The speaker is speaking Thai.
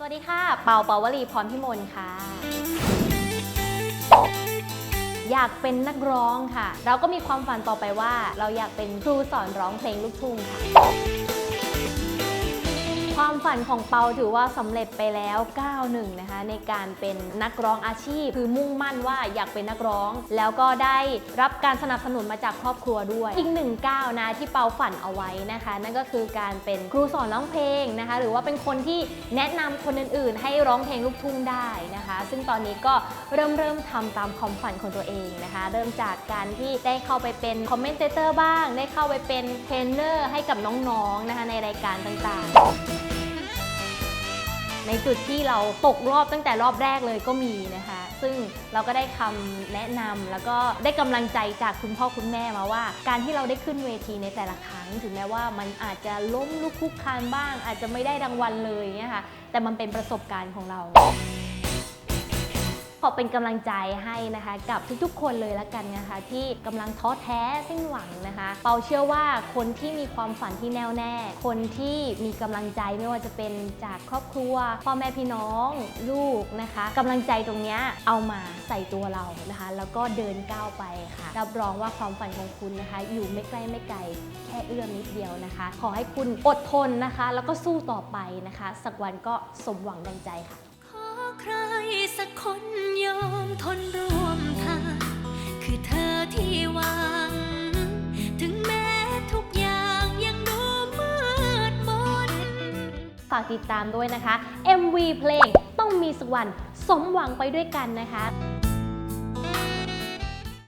สวัสดีค่ะ เปาเปาวลีพรพิมลค่ะ อยากเป็นนักร้องค่ะ เราก็มีความฝันต่อไปว่า เราอยากเป็นครูสอนร้องเพลงลูกทุ่งค่ะ ความฝันของเปาถือว่าสำเร็จไปแล้วก้าวหนึ่งนะคะในการเป็นนักร้องอาชีพ คือมุ่งมั่นว่าอยากเป็นนักร้อง แล้วก็ได้รับการสนับสนุนมาจากครอบครัวด้วย อีกหนึ่งก้าวนะที่เปาฝันเอาไว้นะคะ นั่นก็คือการเป็นครูสอนร้องเพลงนะคะ หรือว่าเป็นคนที่แนะนำคนอื่นๆ ให้ร้องเพลงลูกทุ่งได้นะคะ ซึ่งตอนนี้ก็เริ่มเริ่มทำตามความฝันของตัวเองนะคะ เริ่มจากการที่ได้เข้าไปเป็นคอมเมนเตอร์บ้าง ได้เข้าไปเป็นเทรนเนอร์ให้กับน้องๆนะคะในรายการต่างๆ ในจุดที่เราตกรอบตั้งแต่รอบแรกเลยก็มีนะคะ ซึ่งเราก็ได้คำแนะนำแล้วก็ได้กำลังใจจากคุณพ่อคุณแม่มาว่า การที่เราได้ขึ้นเวทีในแต่ละครั้ง ถึงแม้ว่ามันอาจจะล้มลุกคลุกคลานบ้าง อาจจะไม่ได้รางวัลเลยเนี่ยค่ะแต่มันเป็นประสบการณ์ของเรา ขอเป็นกำลังใจให้นะคะ กับทุกๆ คนเลยละกันนะคะ ที่กำลังท้อแท้สิ้นหวังนะคะ เปาเชื่อว่าคนที่มีความฝันที่แน่วแน่ คนที่มีกำลังใจไม่ว่าจะเป็นจากครอบครัว พ่อแม่พี่น้องลูกนะคะกำลังใจตรงนี้เอามาใส่ตัวเรานะคะ แล้วก็เดินก้าวไปค่ะ รับรองว่าความฝันของคุณนะคะ อยู่ไม่ใกล้ไม่ไกลแค่เอื้อมนิดเดียวนะคะ ขอให้คุณอดทนนะคะ แล้วก็สู้ต่อไปนะคะ สักวันก็สมหวังดังใจค่ะ ใครสักคนยอมทนร่วมทางคือเธอที่หวัง ถึงแม้ทุกอย่างยังดูมืดมนฝากติดตามด้วยนะคะ MV เพลงต้องมีสักวันสมหวังไปด้วยกันนะคะ